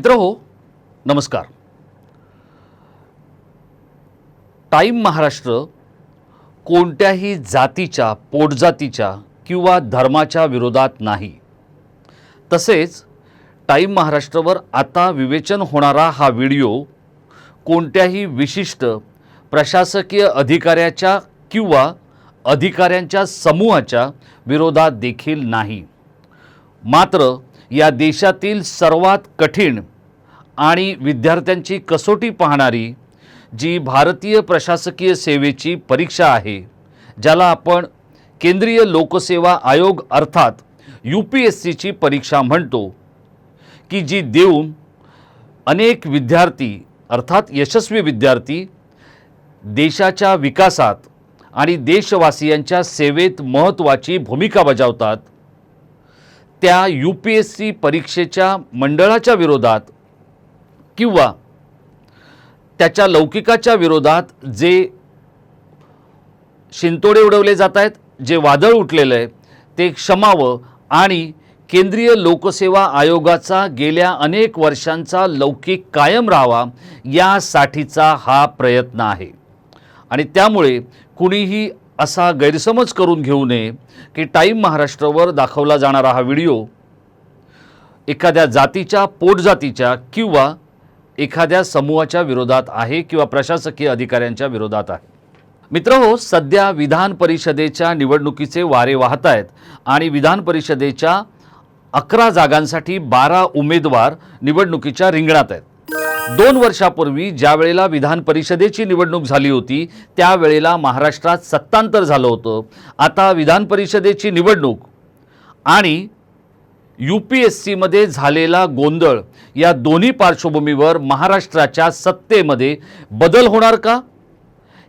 मित्र हो नमस्कार. टाईम महाराष्ट्र कोणत्याही जातीच्या पोटजातीच्या किंवा धर्माच्या विरोधात नाही. तसेच टाईम महाराष्ट्रावर आता विवेचन होणारा हा व्हिडिओ कोणत्याही विशिष्ट प्रशासकीय अधिकाऱ्याच्या किंवा अधिकाऱ्यांच्या समूहाच्या विरोधात देखील नाही. मात्र या देशातील सर्वात कठीण आणि विद्यार्थ्यांची कसोटी पाहणारी जी भारतीय प्रशासकीय सेवेची परीक्षा आहे ज्याला आपण केंद्रीय लोकसेवा आयोग अर्थात यू पी एस सीची परीक्षा म्हणतो की जी देऊन अनेक विद्यार्थी अर्थात यशस्वी विद्यार्थी देशाच्या विकासात आणि देशवासियांच्या सेवेत महत्त्वाची भूमिका बजावतात. त्या यू पी एस सी परीक्षेच्या मंडळाच्या विरोधात किंवा त्याच्या लौकिकाच्या विरोधात जे शिंतोडे उडवले जात आहेत जे वादळ उठलेलं आहे ते क्षमावं आणि केंद्रीय लोकसेवा आयोगाचा गेल्या अनेक वर्षांचा लौकिक कायम राहावा यासाठीचा हा प्रयत्न आहे. आणि त्यामुळे कुणीही असा गैरसमज करून घेऊ नये की टाईम महाराष्ट्रावर दाखवला जाणारा हा व्हिडिओ एखाद्या जातीच्या पोटजातीच्या किंवा एखाद्या समूहाच्या विरोधात आहे किंवा प्रशासकीय अधिकाऱ्यांच्या विरोधात आहे. मित्र हो सध्या विधान परिषदेच्या निवडणुकीचे वारे वाहत आहेत आणि विधान परिषदेच्या अकरा जागांसाठी बारा उमेदवार निवडणुकीच्या रिंगणात आहेत. दोन वर्षापूर्वी ज्या वेळेला विधान परिषदेची निवडणूक झाली होती त्यावेळेला महाराष्ट्रात सत्तांतर झालं होतं. आता विधान परिषदेची निवडणूक आणि यू पी एस सीमध्ये झालेला गोंधळ या दोन्ही पार्श्वभूमीवर महाराष्ट्राच्या सत्तेमध्ये बदल होणार का?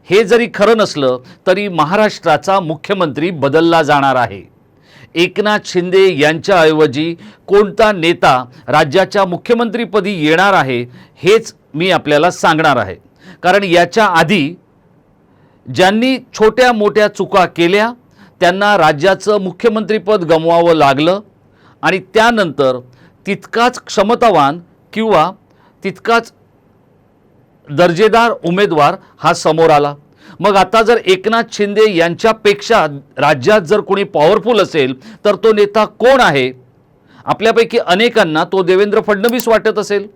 हे जरी खरं नसलं तरी महाराष्ट्राचा मुख्यमंत्री बदलला जाणार आहे. एकनाथ शिंदे यांच्याऐवजी कोणता नेता राज्याच्या मुख्यमंत्रीपदी येणार आहे हेच मी आपल्याला सांगणार आहे. कारण याच्या आधी ज्यांनी छोट्या मोठ्या चुका केल्या त्यांना राज्याचं मुख्यमंत्रीपद गमवावं लागलं आणि त्यानंतर तितकाच क्षमतावान किंवा तितकाच दर्जेदार उमेदवार हा समोर आला. मग आता जर एकनाथ शिंदे यांच्यापेक्षा राज्यात जर कोणी पॉवरफुल असेल तर तो नेता कोण आहे? आपल्यापैकी अनेकांना तो देवेंद्र फडणवीस वाटत असेल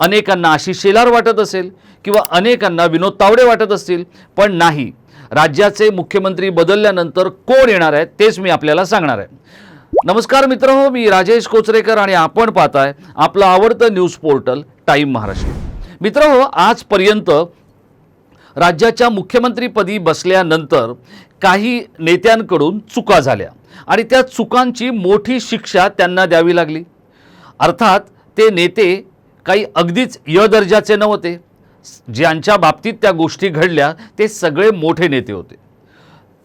अनेकांना आशिष शेलार वाटत असेल किंवा अनेकांना विनोद तावडे वाटत असतील पण नाही. राज्याचे मुख्यमंत्री बदलल्यानंतर कोण येणार आहे तेच मी आपल्याला सांगणार आहे. नमस्कार मित्र हो मी राजेश कोचरेकर आणि आपण पाहताय आपलं आवडतं न्यूज पोर्टल टाईम महाराष्ट्र. मित्र हो आजपर्यंत राज्याच्या मुख्यमंत्रीपदी बसल्यानंतर काही नेत्यांकडून चुका झाल्या. आणि त्या चुकांची मोठी शिक्षा त्यांना द्यावी लागली. अर्थात ते नेते काही अगदीच य दर्जाचे नव्हते. ज्यांच्या बाबतीत त्या गोष्टी घडल्या ते सगळे मोठे नेते होते.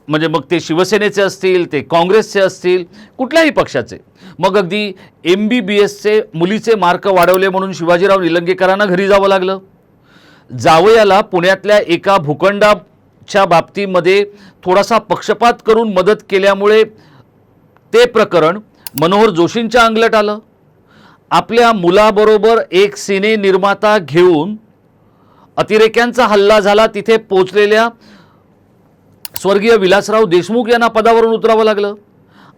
म्हणजे मग ते शिवसेनेचे असतील ते काँग्रेसचे असतील कुठल्याही पक्षाचे. मग अगदी एम बी बी एसचे मुलीचे मार्क वाढवले म्हणून शिवाजीराव निलंगेकरांना घरी जावं लागलं. जावयाला पुण्यातल्या एका भूखंडाच्या बाबतीमध्ये थोडासा पक्षपात करून मदत केल्यामुळे ते प्रकरण मनोहर जोशींच्या अंगलट आलं. आपल्या मुलाबरोबर एक सिने निर्माता घेऊन अतिरेक्यांचा हल्ला झाला. तिथे पोचलेल्या स्वर्गीय विलासराव देशमुख यांना पदावरून उतरावं लागलं.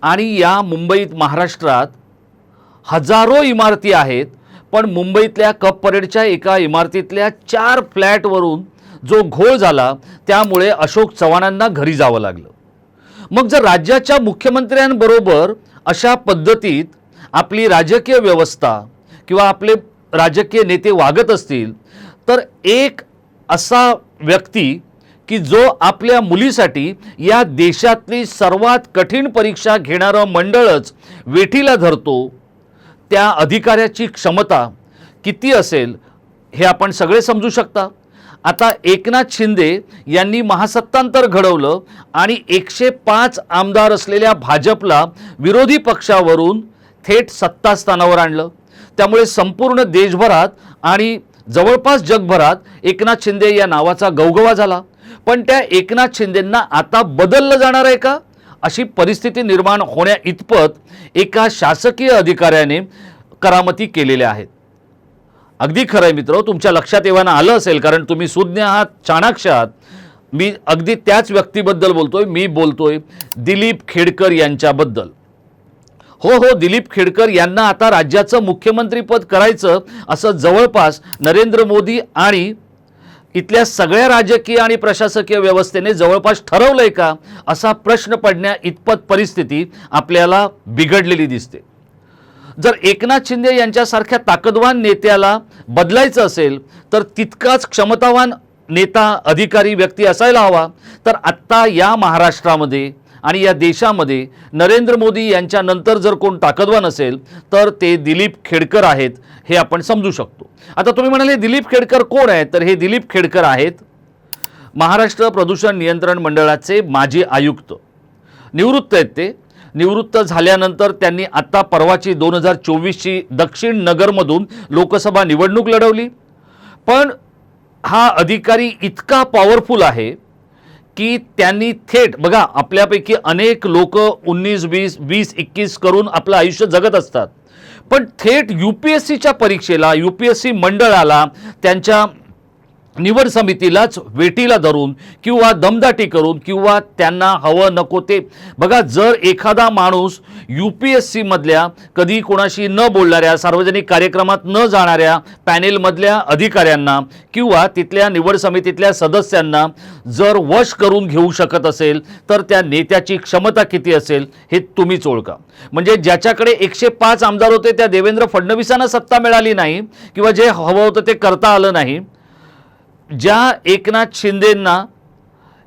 आणि या मुंबईत महाराष्ट्रात हजारो इमारती आहेत. पण मुंबईतल्या कप परेडच्या एका इमारतीतल्या चार फ्लॅटवरून जो घोळ झाला त्यामुळे अशोक चव्हाणांना घरी जावं लागलं. मग जर राज्याच्या मुख्यमंत्र्यांबरोबर अशा पद्धतीत आपली राजकीय व्यवस्था किंवा आपले राजकीय नेते वागत असतील तर एक असा व्यक्ती की जो आपल्या मुलीसाठी या देशातली सर्वात कठीण परीक्षा घेणारं मंडळच वेठीला धरतो त्या अधिकाऱ्याची क्षमता किती असेल हे आपण सगळे समजू शकता. आता एकनाथ शिंदे यांनी महासत्तांतर घडवलं आणि एकशे पाच आमदार असलेल्या भाजपला विरोधी पक्षावरून थेट सत्तास्थानावर आणलं. त्यामुळे संपूर्ण देशभरात आणि जवळपास जगभरात एकनाथ शिंदे या नावाचा गवगवा झाला. पण त्या एकनाथ शिंदेंना आता बदललं जाणार आहे का? अशी परिस्थिती निर्माण होण्या इतपत एका शासकीय अधिकाऱ्याने करामती केलेल्या आहेत. अगदी खरं आहे मित्र तुमच्या लक्षात येवाना आलं असेल कारण तुम्ही सुज्ञ आहात चाणाक्ष आहात. मी अगदी त्याच व्यक्तीबद्दल बोलतोय मी बोलतोय दिलीप खेडकर यांच्याबद्दल. हो हो दिलीप खेडकर यांना आता राज्याचं मुख्यमंत्रीपद करायचं असं जवळपास नरेंद्र मोदी आणि इथल्या सगळ्या राजकीय आणि प्रशासकीय व्यवस्थेने जवळपास ठरवलंय का? असा प्रश्न पडण्या इतपत परिस्थिती आपल्याला बिघडलेली दिसते. जर एकनाथ शिंदे यांच्यासारख्या ताकदवान नेत्याला बदलायचं असेल तर तितकाच क्षमतावान नेता अधिकारी व्यक्ती असायला हवा. तर आत्ता या महाराष्ट्रामध्ये आणि या देशामध्ये नरेंद्र मोदी यांच्यानंतर जर कोण ताकदवान असेल तर ते दिलीप खेडकर आहेत हे आपण समजू शकतो. आता तुम्ही म्हणाले दिलीप खेडकर कोण आहेत? तर हे दिलीप खेडकर आहेत महाराष्ट्र प्रदूषण नियंत्रण मंडळाचे माजी आयुक्त. निवृत्त आहेत ते. निवृत्त झाल्यानंतर त्यांनी आत्ता परवाची दोन हजार चोवीसची दक्षिण नगरमधून लोकसभा निवडणूक लढवली. पण हा अधिकारी इतका पॉवरफुल आहे की त्यांनी थेट बघा आपल्यापैकी अनेक लोक उन्नीस वीस वीस एकवीस करून आपलं आयुष्य जगत असतात. पण थेट यू पी एस सीच्या परीक्षेला यू पी एस सी मंडळाला त्यांच्या निवड समितीलाच वेटीला धरून किंवा दमदाटी करून किंवा त्यांना हवं नको ते. बघा जर एखादा माणूस यू पी एस सीमधल्या कधी कोणाशी न बोलणाऱ्या सार्वजनिक कार्यक्रमात न जाणाऱ्या पॅनेलमधल्या अधिकाऱ्यांना किंवा तिथल्या निवड समितीतल्या सदस्यांना जर वश करून घेऊ शकत असेल तर त्या नेत्याची क्षमता किती असेल हे तुम्हीच ओळखा. म्हणजे ज्याच्याकडे एकशे पाच आमदार होते त्या देवेंद्र फडणवीसांना सत्ता मिळाली नाही किंवा जे हवं होतं ते करता आलं नाही ज्या एकनाथ शिंदेंना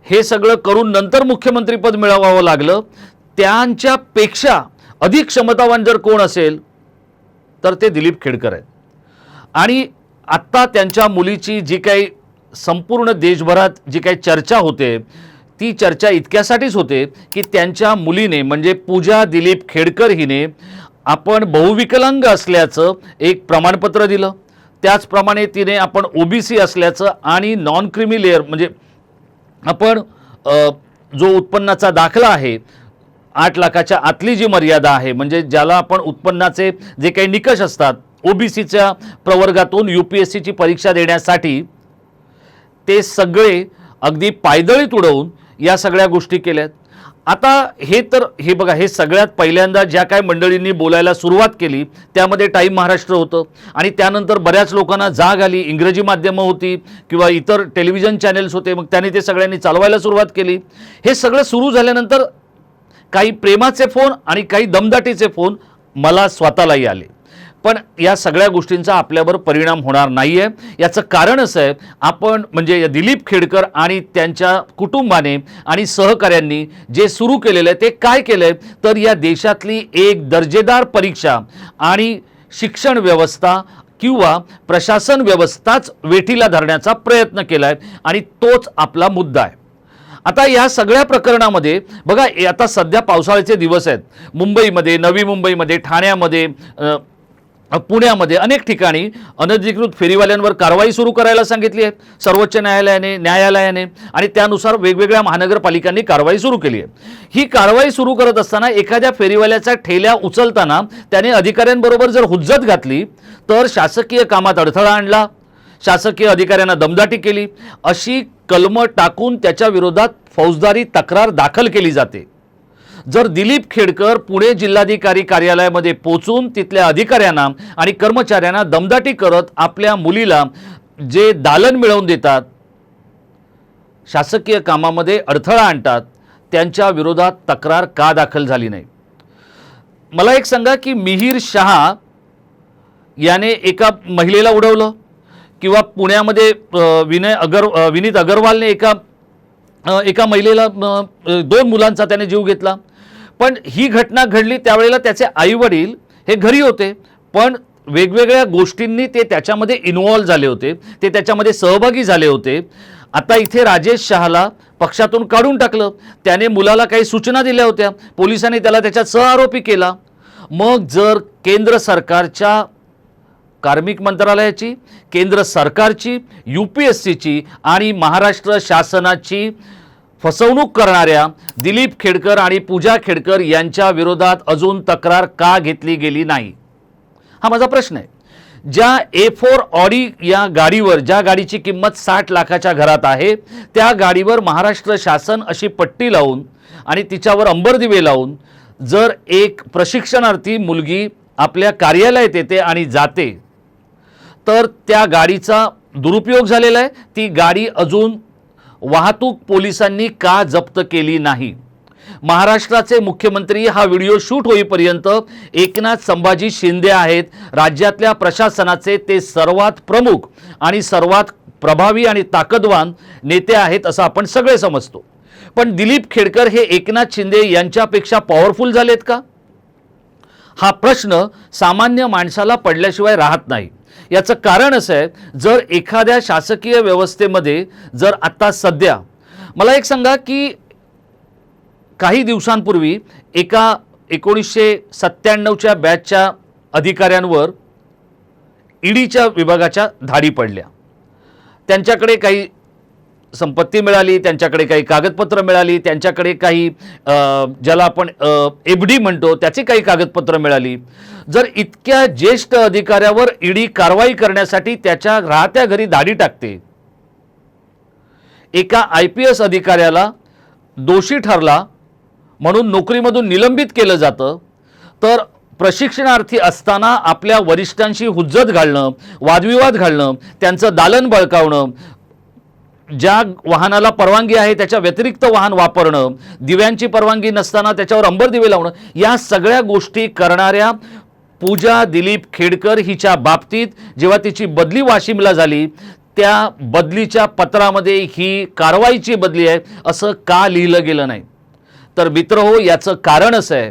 हे सगळं करून नंतर मुख्यमंत्रीपद मिळवावं लागलं त्यांच्यापेक्षा अधिक क्षमतावान जर कोण असेल तर ते दिलीप खेडकर आहेत. आणि आत्ता त्यांच्या मुलीची जी काही संपूर्ण देशभरात जी काही चर्चा होते ती चर्चा इतक्यासाठीच होते की त्यांच्या मुलीने म्हणजे पूजा दिलीप खेडकर हिने आपण बहुविकलांग असल्याचं एक प्रमाणपत्र दिलं. त्याचप्रमाणे तिने आपण ओबीसी असल्याचं आणि नॉन क्रिमी लेअर म्हणजे आपण जो उत्पन्नाचा दाखला आहे आठ लाखाच्या आतली जी मर्यादा आहे म्हणजे ज्याला आपण उत्पन्नाचे जे काही निकष असतात ओबीसीच्या प्रवर्गातून यू पी एस सीची परीक्षा देण्यासाठी ते सगळे अगदी पायदळीत उडवून या सगळ्या गोष्टी केल्यात. आता हे तर हे बघा हे सगळ्यात पहिल्यांदा ज्या काय मंडळींनी बोलायला सुरुवात केली त्यामध्ये टाईम महाराष्ट्र होतं. आणि त्यानंतर बऱ्याच लोकांना जाग आली इंग्रजी माध्यमं होती किंवा इतर टेलिव्हिजन चॅनेल्स होते मग त्यांनी ते सगळ्यांनी चालवायला सुरुवात केली. हे सगळं सुरू झाल्यानंतर काही प्रेमाचे फोन आणि काही दमदाटीचे फोन मला स्वतःलाही आले. पण या सगळ्या गोष्टींचा आपल्यावर परिणाम होणार नाही आहे याचं कारण असं आहे आपण म्हणजे या दिलीप खेडकर आणि त्यांच्या कुटुंबाने आणि सहकाऱ्यांनी जे सुरू केलेलं आहे ते काय केलं आहे तर या देशातली एक दर्जेदार परीक्षा आणि शिक्षण व्यवस्था किंवा प्रशासन व्यवस्थाच वेठीला धरण्याचा प्रयत्न केला आहे आणि तोच आपला मुद्दा आहे. आता या सगळ्या प्रकरणामध्ये बघा आता सध्या पावसाळ्याचे दिवस आहेत. मुंबईमध्ये नवी मुंबईमध्ये ठाण्यामध्ये पुण्यामध्ये अनेक ठिकाणी अनधिकृत फेरीवाल्यांवर कारवाई सुरू करायला सांगितली आहे. सर्वोच्च न्यायालयाने न्यायालयाने आणि त्यानुसार वेगवेगळ्या महानगरपालिकांनी कारवाई सुरू केली आहे. ही कारवाई सुरू करत असताना एखाद्या फेरीवाल्याचा ठेल्या उचलताना त्याने अधिकाऱ्यांबरोबर जर हुज्जत घातली तर शासकीय कामात अडथळा आणला. शासकीय अधिकाऱ्यांना दमदाटी केली. अशी कलमं टाकून त्याच्या विरोधात फौजदारी तक्रार दाखल केली जाते. जर दिलीप खेडकर पुणे जिल्हाधिकारी कार्यालयामध्ये पोचून तिथल्या अधिकाऱ्यांना आणि कर्मचाऱ्यांना दमदाटी करत आपल्या मुलीला जे दालन मिळवून देतात शासकीय कामामध्ये अडथळा आणतात त्यांच्या विरोधात तक्रार का दाखल झाली नाही? मला एक सांगा की मिहीर शहा याने एका महिलेला उडवलं किंवा पुण्यामध्ये विनय अगर विनीत अगरवालने एका एका महिलेला दोन मुलांचा त्याने जीव घेतला? पण ही घटना घडली त्यावेळेला त्याचे आईवडील हे घरी होते. पण वेगवेगळ्या गोष्टींनी ते त्याच्यामध्ये इन्वॉल्व्ह झाले होते. ते त्याच्यामध्ये सहभागी झाले होते. आता इथे राजेश शहाला पक्षातून काढून टाकलं. त्याने मुलाला काही सूचना दिल्या होत्या. पोलिसांनी त्याला त्याच्यात सहआरोपी केला. मग जर केंद्र सरकारच्या कार्मिक मंत्रालयाची केंद्र सरकारची यू पी एस सीची आणि महाराष्ट्र शासनाची फसवणूक करणाऱ्या दिलीप खेडकर आणि पूजा खेडकर यांच्या विरोधात अजून तक्रार का घेतली गेली नाही? हा माझा प्रश्न आहे. ज्या ए फोर ऑडी या गाडीवर ज्या गाडीची किंमत साठ लाखाच्या घरात आहे त्या गाडीवर महाराष्ट्र शासन अशी पट्टी लावून आणि तिच्यावर अंबरदिवे लावून जर एक प्रशिक्षणार्थी मुलगी आपल्या कार्यालयात येते आणि जाते तर त्या गाडीचा दुरुपयोग झालेला आहे. ती गाडी अजून वाहतूक पोलिसांनी का जप्त केली नाही? महाराष्ट्राचे मुख्यमंत्री हा व्हिडिओ शूट होईपर्यंत एकनाथ संभाजी शिंदे आहेत. राज्यातल्या प्रशासनाचे ते सर्वात प्रमुख आणि सर्वात प्रभावी आणि ताकदवान नेते आहेत असं आपण सगळे समजतो. पण दिलीप खेडकर हे एकनाथ शिंदे यांच्यापेक्षा पॉवरफुल झालेत का? हा प्रश्न सामान्य माणसाला पडल्याशिवाय राहत नाही. याचं कारण असं आहे जर एखाद्या शासकीय व्यवस्थेमध्ये जर आत्ता सध्या मला एक सांगा की काही दिवसांपूर्वी एका एकोणीसशे सत्त्याण्णवच्या बॅचच्या अधिकाऱ्यांवर ईडीच्या विभागाच्या धाडी पडल्या. त्यांच्याकडे काही संपत्ती मिळाली त्यांच्याकडे काही कागदपत्र मिळाली त्यांच्याकडे काही ज्याला आपण एफ डी म्हणतो त्याची काही कागदपत्र मिळाली. जर इतक्या ज्येष्ठ अधिकाऱ्यावर ईडी कारवाई करण्यासाठी त्याच्या राहत्या घरी दाढी टाकते एका आय पी एस अधिकाऱ्याला दोषी ठरला म्हणून नोकरीमधून निलंबित केलं जातं तर प्रशिक्षणार्थी असताना आपल्या वरिष्ठांशी हुज्जत घालणं वादविवाद घालणं त्यांचं दालन बळकावणं ज्या वाहनाला परवानगी आहे त्याच्या व्यतिरिक्त वाहन वापरणं दिव्यांची परवानगी नसताना त्याच्यावर अंबर दिवे लावणं या सगळ्या गोष्टी करणाऱ्या पूजा दिलीप खेडकर हिच्या बाबतीत जेव्हा तिची बदली वाशिमला झाली त्या बदलीच्या पत्रामध्ये ही कारवाईची बदली आहे असं का लिहिलं गेलं नाही? तर मित्र हो याचं कारण असं आहे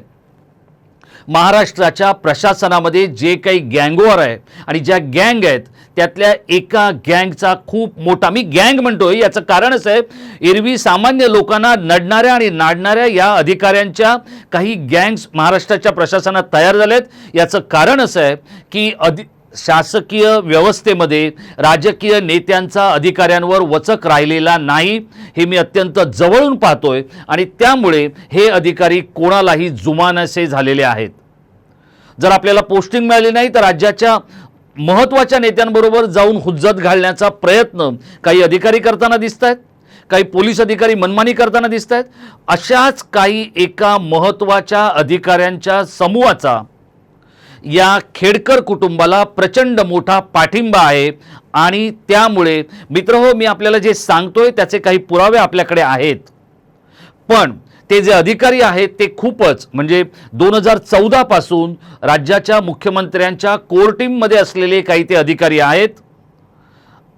महाराष्ट्राच्या प्रशासनामध्ये जे काही गँगवर आहे आणि ज्या गँग आहेत त्यातल्या एका गँगचा खूप मोठा मी गँग म्हणतोय याचं कारण असं आहे एरवी सामान्य लोकांना नडणाऱ्या आणि नाडणाऱ्या या अधिकाऱ्यांच्या काही गँग्स महाराष्ट्राच्या प्रशासनात तयार झालेत. याचं कारण असं आहे की अधि शासकीय व्यवस्थेमध्ये राजकीय नेत्यांचा अधिकाऱ्यांवर वचक राहिलेला नाही हे मी अत्यंत जवळून पाहतोय आणि त्यामुळे हे अधिकारी कोणालाही जुमानसे झालेले आहेत. जर आपल्याला पोस्टिंग मिळाली नाही तर राज्याच्या महत्त्वाच्या नेत्यांबरोबर जाऊन हुज्जत घालण्याचा प्रयत्न काही अधिकारी करताना दिसत आहेत काही पोलीस अधिकारी मनमानी करताना दिसत आहेत अशाच काही एका महत्त्वाच्या अधिकाऱ्यांच्या समूहाचा या खेडकर कुटुंबाला प्रचंड मोठा पाठिंबा आहे आणि त्यामुळे मित्र हो मी आपल्याला जे सांगतोय त्याचे काही पुरावे आपल्याकडे आहेत. पण ते जे अधिकारी आहेत ते खूपच म्हणजे दोन हजार चौदापासून राज्याच्या मुख्यमंत्र्यांच्या कोर टीममध्ये असलेले काही ते अधिकारी आहेत.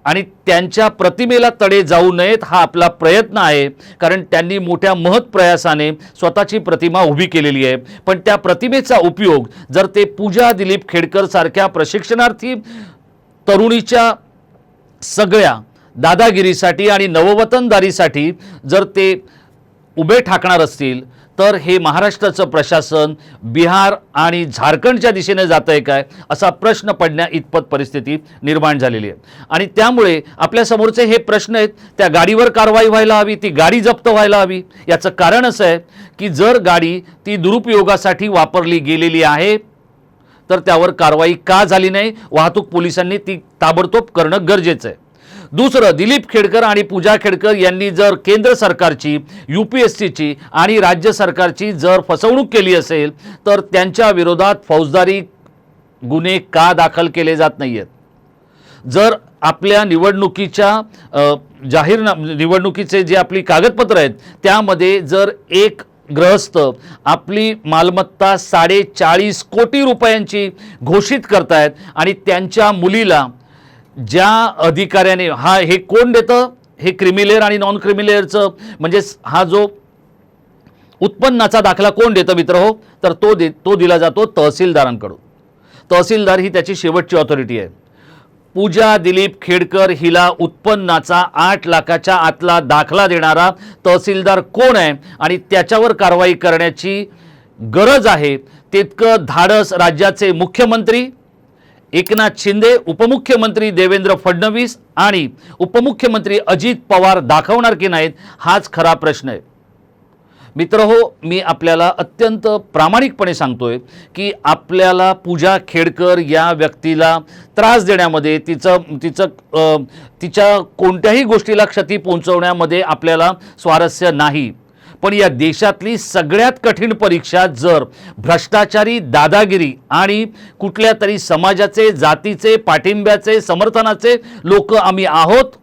आणि त्यांच्या प्रतिमेला तडे जाऊ नयेत हा आपला प्रयत्न आहे. कारण त्यांनी मोठ्या महत् प्रयासाने स्वतःची प्रतिमा उभी केलेली आहे. पण त्या प्रतिमेचा उपयोग जर ते पूजा दिलीप खेडकर सारख्या प्रशिक्षणार्थी तरुणीच्या सगळ्या दादागिरीसाठी आणि नववतनदारीसाठी जर ते उभे ठाकणार असतील तर हे महाराष्ट्राचं प्रशासन बिहार आणि झारखंडच्या दिशेने जात आहे काय असा प्रश्न पडण्या इतपत परिस्थिती निर्माण झालेली आहे. आणि त्यामुळे आपल्यासमोरचे हे प्रश्न आहेत त्या गाडीवर कारवाई व्हायला हवी ती गाडी जप्त व्हायला हवी. याचं कारण असं आहे की जर गाडी ती दुरुपयोगासाठी वापरली गेलेली आहे तर त्यावर कारवाई का झाली नाही? वाहतूक पोलिसांनी ती ताबडतोब करणं गरजेचं आहे. दुसरं दिलीप खेडकर आणि पूजा खेडकर यांनी जर केंद्र सरकारची यू पी एस सीची आणि राज्य सरकारची जर फसवणूक केली असेल तर त्यांच्या विरोधात फौजदारी गुन्हे का दाखल केले जात नाही आहेत जर आपल्या निवडणुकीच्या अ, जाहीर निवडणुकीचे जे आपली कागदपत्र आहेत त्यामध्ये जर एक ग्रहस्थ आपली मालमत्ता साडेचाळीस कोटी रुपयांची घोषित करतायत आणि त्यांच्या मुलीला ज्या अधिकाऱ्याने हा हे कोण देतं? हे क्रिमिलेअर आणि नॉन क्रिमिलेअरचं म्हणजे हा जो उत्पन्नाचा दाखला कोण देतं मित्र हो? तर तो दे तो दिला जातो तहसीलदारांकडून. तहसीलदार ही त्याची शेवटची ऑथॉरिटी आहे. पूजा दिलीप खेडकर हिला उत्पन्नाचा आठ लाखाच्या आतला दाखला देणारा तहसीलदार कोण आहे आणि त्याच्यावर कारवाई करण्याची गरज आहे तितकं धाडस राज्याचे मुख्यमंत्री एकनाथ शिंदे उपमुख्यमंत्री देवेंद्र फडणवीस आणि उपमुख्यमंत्री अजित पवार दाखवणार की नाहीत हाच खरा प्रश्न आहे. मित्र हो मी आपल्याला अत्यंत प्रामाणिकपणे सांगतोय की आपल्याला पूजा खेडकर या व्यक्तीला त्रास देण्यामध्ये तिचं तिचं तिच्या कोणत्याही गोष्टीला क्षती पोहोचवण्यामध्ये आपल्याला स्वारस्य नाही. पण या देशातली सगळ्यात कठीण परीक्षा जर भ्रष्टाचारी दादागिरी आणि कुठल्या तरी समाजाचे जातीचे पाठिंब्याचे समर्थनाचे लोक आम्ही आहोत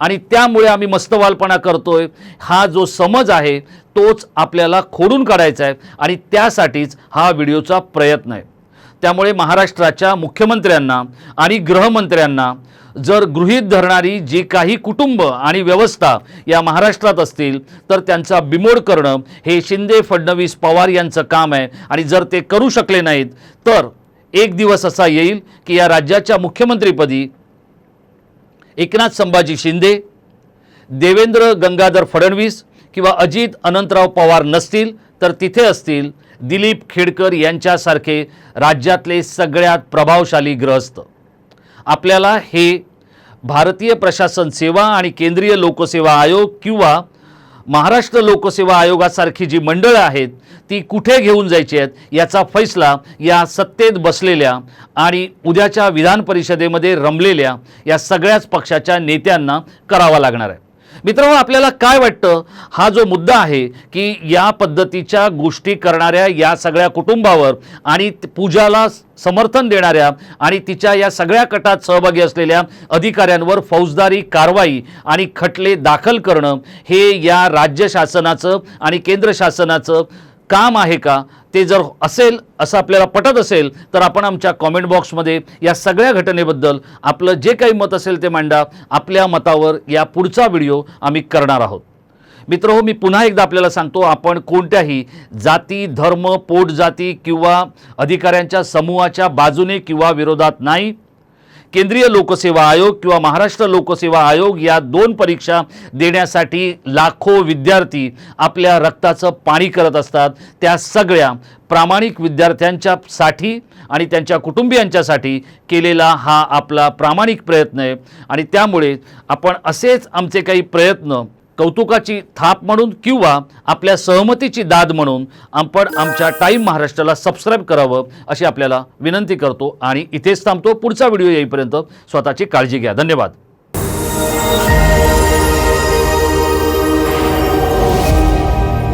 आणि त्यामुळे आम्ही मस्तवालपणा करतोय हा जो समज आहे तोच आपल्याला खोडून काढायचा आहे आणि त्यासाठीच हा व्हिडिओचा प्रयत्न आहे. त्यामुळे महाराष्ट्राच्या मुख्यमंत्र्यांना आणि गृहमंत्र्यांना जर गृहीत धरणारी जी काही कुटुंब आणि व्यवस्था या महाराष्ट्रात असतील तर त्यांचा बिमोड करणं हे शिंदे फडणवीस पवार यांचं काम आहे. आणि जर ते करू शकले नाहीत तर एक दिवस असा येईल की या राज्याच्या मुख्यमंत्रीपदी एकनाथ संभाजी शिंदे देवेंद्र गंगाधर फडणवीस किंवा अजित अनंतराव पवार नसतील तर तिथे असतील दिलीप खेडकर यांच्यासारखे राज्यातले सगळ्यात प्रभावशाली ग्रहस्थ. आपल्याला हे भारतीय प्रशासन सेवा आणि केंद्रीय लोकसेवा आयोग किंवा महाराष्ट्र लोकसेवा आयोगासारखी जी मंडळं आहेत ती कुठे घेऊन जायची आहेत याचा फैसला या सत्तेत बसलेल्या आणि उद्याच्या विधान परिषदेमध्ये रमलेल्या या सगळ्याच पक्षाच्या नेत्यांना करावा लागणार आहे. मित्रांनो आपल्याला काय वाटतं? हा जो मुद्दा आहे की या पद्धतीच्या गोष्टी करणाऱ्या या सगळ्या कुटुंबावर आणि पूजाला समर्थन देणाऱ्या आणि तिच्या या सगळ्या कटात सहभागी असलेल्या अधिकाऱ्यांवर फौजदारी कारवाई आणि खटले दाखल करणं हे या राज्य शासनाचं आणि केंद्र शासनाचं काम आहे का? ते जर असेल असं आपल्याला पटत असेल तर आपण आमच्या कॉमेंट बॉक्समध्ये या सगळ्या घटनेबद्दल आपलं जे काही मत असेल ते मांडा. आपल्या मतावर या पुढचा व्हिडिओ आम्ही करणार आहोत. मित्र हो मी पुन्हा एकदा आपल्याला सांगतो आपण कोणत्याही जाती धर्म पोट जाती किंवा अधिकाऱ्यांच्या समूहाच्या बाजूने किंवा विरोधात नाही. केंद्रीय लोकसेवा आयोग किंवा महाराष्ट्र लोकसेवा आयोग या दोन परीक्षा देण्यासाठी लाखो विद्यार्थी आपल्या रक्ताचं पाणी करत असतात. त्या सगळ्या प्रामाणिक विद्यार्थ्यांच्यासाठी आणि त्यांच्या कुटुंबियांच्यासाठी केलेला हा आपला प्रामाणिक प्रयत्न आहे. आणि त्यामुळे आपण असेच आमचे काही प्रयत्न कौतुकाची थाप म्हणून किंवा आपल्या सहमतीची दाद म्हणून आपण आमच्या टाईम महाराष्ट्राला सबस्क्राईब करावं अशी आपल्याला विनंती करतो आणि इथेच थांबतो. पुढचा व्हिडिओ येईपर्यंत स्वतःची काळजी घ्या. धन्यवाद.